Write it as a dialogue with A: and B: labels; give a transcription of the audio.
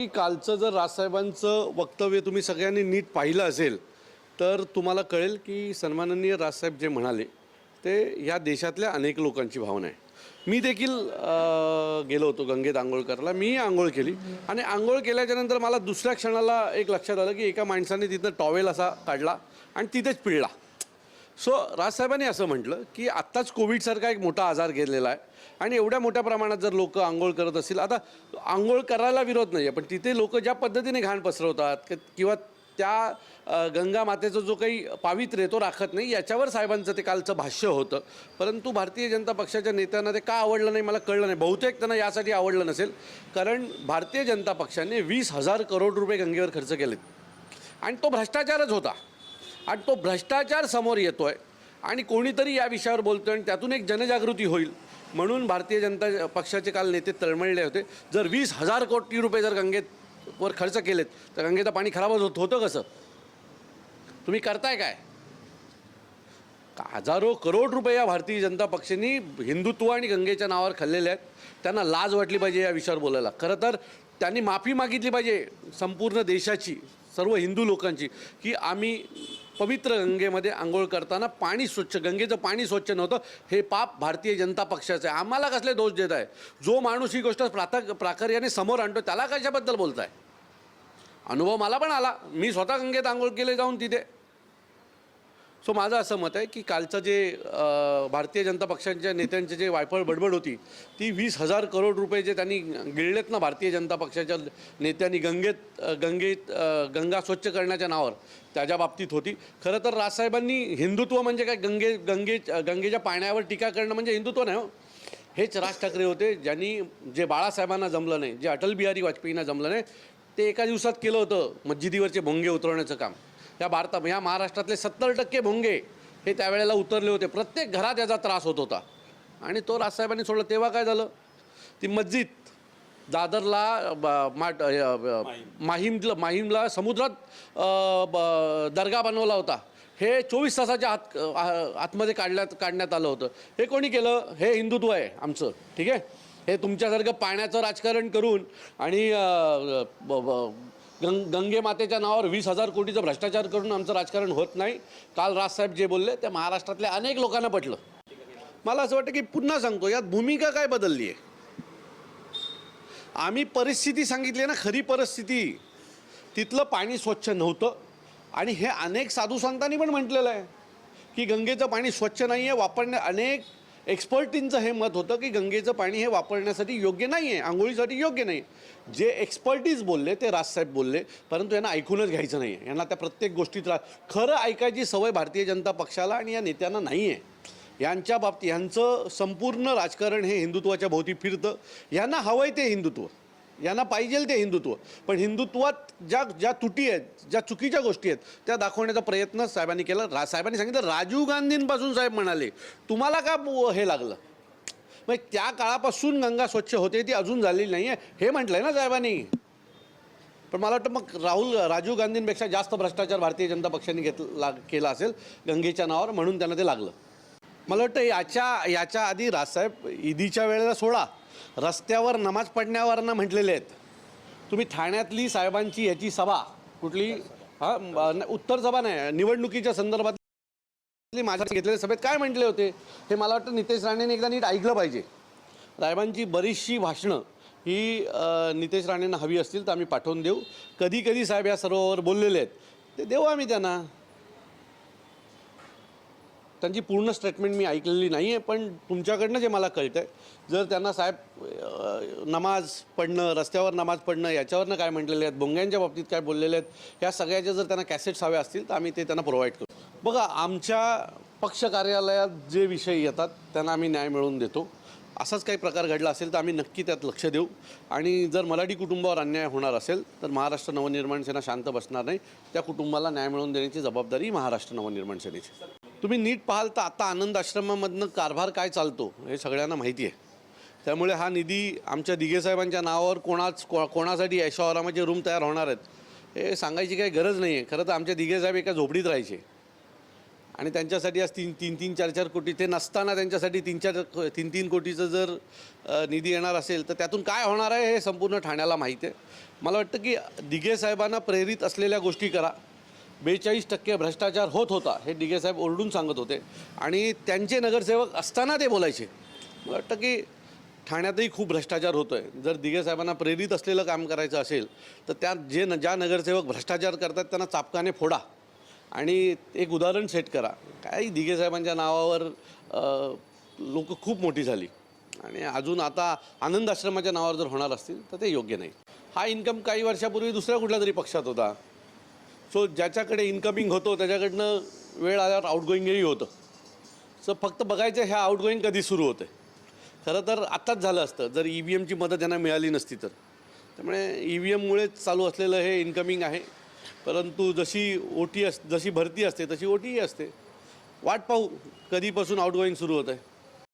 A: की कालचं जर राजसाहेबांचं वक्तव्य तुम्ही सगळ्यांनी नीट पाहिलं असेल तर तुम्हाला कळेल की सन्माननीय राजसाहेब जे म्हणाले ते या देशातल्या अनेक लोकांची भावना आहे. मी देखील गेलो होतो गंगेत आंघोळ करायला. मी आंघोळ केली. आणि आंघोळ केल्याच्यानंतर मला दुसऱ्या क्षणाला एक लक्षात आलं की एका माणसाने तिथं टॉवेल असा काढला आणि तिथेच पिळला. सो राजसाहेबांनी असं म्हटलं की आत्ताच कोविडसारखा एक मोठा आजार गेलेला आहे आणि एवढ्या मोठ्या प्रमाणात जर लोक आंघोळ करत असतील आता आंघोळ करायला विरोध नाही आहे पण तिथे लोक ज्या पद्धतीने घाण पसरवतात किंवा त्या गंगा मातेचा जो काही पावित्र्य तो राखत नाही याच्यावर साहेबांचं ते कालचं भाष्य होतं. परंतु भारतीय जनता पक्षाच्या नेत्यांना ते का आवडलं नाही मला कळलं नाही. बहुतेक त्यांना यासाठी आवडलं नसेल कारण भारतीय जनता पक्षाने वीस हजार करोड रुपये गंगेवर खर्च केलेत. आणि तो भ्रष्टाचारच होता. आणि तो भ्रष्टाचार समोर येतो आहे आणि कोणीतरी या विषयावर बोलतोय आणि त्यातून एक जनजागृती होईल. म्हणून भारतीय जनता पक्षाचे काल नेते तळमळले होते. जर वीस हजार कोटी रुपये जर गंगेत वर खर्च केलेत तर गंगेचं पाणी खराबच होत होतं कसं? तुम्ही करताय काय? हजारो करोड रुपये या भारतीय जनता पक्षांनी हिंदुत्व आणि गंगेच्या नावावर खाल्लेले आहेत. त्यांना लाज वाटली पाहिजे या विषयावर बोलायला. खरं तर त्यांनी माफी मागितली पाहिजे संपूर्ण देशाची. सर्व हिंदू लोकांची की आम्ही पवित्र गंगेमध्ये आंघोळ करताना पाणी स्वच्छ गंगेचं पाणी स्वच्छ नव्हतं हे पाप भारतीय जनता पक्षाचं आहे. आम्हाला कसले दोष देत आहे? जो माणूस ही गोष्ट प्राता प्राकर्याने समोर आणतो त्याला कशाबद्दल बोलताय? अनुभव मला पण आला. मी स्वतः गंगेत आंघोळ केले जाऊन तिथे. सो माझं असं मत आहे की कालचं जे भारतीय जनता पक्षांच्या नेत्यांचे जे वायफळ बडबड होती ती वीस हजार करोड रुपये जे त्यांनी गिळलेत ना भारतीय जनता पक्षाच्या नेत्यांनी गंगेत गंगेत गंगा स्वच्छ करण्याच्या नावावर त्याच्या बाबतीत होती. खरं तर राजसाहेबांनी हिंदुत्व म्हणजे काय? गंगे गंगे गंगेच्या पाण्यावर टीका करणं म्हणजे हिंदुत्व नाही हो. हेच राज ठाकरे होते ज्यांनी जे बाळासाहेबांना जमलं नाही जे अटल बिहारी वाजपेयींना जमलं नाही ते एका दिवसात केलं होतं मस्जिदीवरचे भोंगे उतरवण्याचं काम. या भारतात ह्या महाराष्ट्रातले सत्तर टक्के भोंगे हे त्यावेळेला उतरले होते. प्रत्येक घरात याचा त्रास होत होता. आणि तो राजसाहेबांनी सोडलं. तेव्हा काय झालं? ती मस्जिद दादरला माट माहीमला माहीमला समुद्रात दर्गा बनवला होता. हे चोवीस तासाच्या आत आतमध्ये काढण्यात काढण्यात आलं होतं. हे कोणी केलं? हे हिंदुत्व आहे आमचं. ठीक आहे? हे तुमच्यासारखं पाण्याचं राजकारण करून आणि गंग गंगे मातेच्या नावावर वीस हजार कोटीचं भ्रष्टाचार करून आमचं राजकारण होत नाही. काल राजसाहेब जे बोलले ते महाराष्ट्रातल्या अनेक लोकांना पटलं. मला असं वाटतं की पुन्हा सांगतो यात भूमिका काय बदलली आहे? आम्ही परिस्थिती सांगितली ना खरी परिस्थिती. तिथलं पाणी स्वच्छ नव्हतं. आणि हे अनेक साधू संतांनी पण म्हटलेलं आहे की गंगेचं पाणी स्वच्छ नाही आहे वापरण्या अनेक एक्सपर्टींचं हे मत होतं की गंगेचं पाणी हे वापरण्यासाठी योग्य नाही आहे आंघोळीसाठी योग्य नाही जे एक्सपर्टीज बोलले ते राजसाहेब बोलले परंतु यांना ऐकूनच घ्यायचं नाही आहे यांना त्या प्रत्येक गोष्टीत रा खरं ऐकायची सवय भारतीय जनता पक्षाला आणि या नेत्यांना नाही आहे यांच्या बाबतीत यांचं संपूर्ण राजकारण हे हिंदुत्वाच्या भोवती फिरतं. यांना हवं आहे ते हिंदुत्व. यांना पाहिजे ते हिंदुत्व. पण हिंदुत्वात ज्या ज्या तुटी आहेत ज्या चुकीच्या गोष्टी आहेत त्या दाखवण्याचा प्रयत्न साहेबांनी केला. रा साहेबांनी सांगितलं राजीव गांधींपासून साहेब म्हणाले. तुम्हाला का हे लागलं? मग त्या काळापासून गंगा स्वच्छ होते ती अजून झालेली नाही आहे हे म्हटलं आहे ना साहेबांनी. पण मला वाटतं मग राहुल राजीव गांधींपेक्षा जास्त भ्रष्टाचार भारतीय जनता पक्षाने घेतला केला असेल गंगेच्या नावावर म्हणून त्यांना ते लागलं. मला वाटतं याच्या याच्या आधी राजसाहेब ईदीच्या वेळेला सोडा. रस्त्यावर नमाज पडण्यावरनं म्हटलेले आहेत. तुम्ही ठाण्यातली साहेबांची याची सभा कुठली? हा उत्तर सभा नाही निवडणुकीच्या संदर्भात माझ्या घेतलेल्या सभेत काय म्हटले होते? हे मला वाटतं नितेश राणेने एकदा नीट ऐकलं पाहिजे. साहेबांची बरीचशी भाषणं ही नितेश राणेंना हवी असतील तर आम्ही पाठवून देऊ. कधी कधी साहेब या सर्वावर बोललेले आहेत. ते देऊ आम्ही त्यांना. त्यांची पूर्ण स्टेटमेंट मी ऐकलेली नाही आहे पण तुमच्याकडनं जे मला कळतं आहे जर त्यांना साहेब नमाज पडणं रस्त्यावर नमाज पडणं याच्यावरनं काय म्हटलेले आहेत भोंग्यांच्या बाबतीत काय बोललेले आहेत ह्या सगळ्याच्या जर त्यांना कॅसेट्स हवे असतील तर आम्ही ते त्यांना प्रोव्हाइड करू. बघा आमच्या पक्ष कार्यालयात जे विषय येतात त्यांना आम्ही न्याय मिळवून देतो. असाच काही प्रकार घडला असेल तर आम्ही नक्की त्यात लक्ष देऊ. आणि जर मराठी कुटुंबावर अन्याय होणार असेल तर महाराष्ट्र नवनिर्माण सेना शांत बसणार नाही. त्या कुटुंबाला न्याय मिळवून देण्याची जबाबदारी महाराष्ट्र नवनिर्माण सेनेची तुम्ही नीट पाहाल तर आता आनंद आश्रमामधनं कारभार काय चालतो हे सगळ्यांना माहिती आहे. त्यामुळे हा निधी आमच्या दिघेसाहेबांच्या नावावर कोणाच को कोणासाठी ऐशोआरामाचे रूम तयार होणार आहेत हे सांगायची काही गरज नाही आहे. खरं तर आमच्या दिघेसाहेब एका झोपडीत राहायचे. आणि त्यांच्यासाठी आज तीन तीन तीन चार चार कोटी ते नसताना त्यांच्यासाठी तीन चार तीन तीन कोटीचं जर निधी येणार असेल तर त्यातून काय होणार आहे हे संपूर्ण ठाण्याला माहीत आहे. मला वाटतं की दिघे साहेबांना प्रेरित असलेल्या गोष्टी करा. बेचाळीस टक्के भ्रष्टाचार होत होता हे दिघे साहेब ओरडून सांगत होते. आणि त्यांचे नगरसेवक असताना ते बोलायचे. मला वाटतं की ठाण्यातही खूप भ्रष्टाचार होतो आहे जर दिगे साहेबांना प्रेरित असलेलं काम करायचं असेल तर त्या जे न ज्या नगरसेवक भ्रष्टाचार करतात त्यांना चापकाने फोडा. आणि एक उदाहरण सेट करा. काय दिगे साहेबांच्या नावावर लोक खूप मोठी झाली. आणि अजून आता आनंद आश्रमाच्या नावावर जर होणार असतील तर ते योग्य नाही. हा इन्कम काही वर्षापूर्वी दुसऱ्या कुठल्या तरी पक्षात होता. सो ज्याच्याकडे इन्कमिंग होतो त्याच्याकडनं वेळ आल्यावर आउटगोईंगही होतं. सो फक्त बघायचं ह्या आउटगोईंग कधी सुरू होते खरं तर आत्ताच झालं असतं. जर ई व्ही एमची मदत त्यांना मिळाली नसती तर. त्यामुळे ई व्ही एममुळेच चालू असलेलं हे इन्कमिंग आहे. परंतु जशी ओ टी अस जशी भरती असते तशी ओ टीही असते. वाट पाहू कधीपासून आउटगोईंग सुरू होत आहे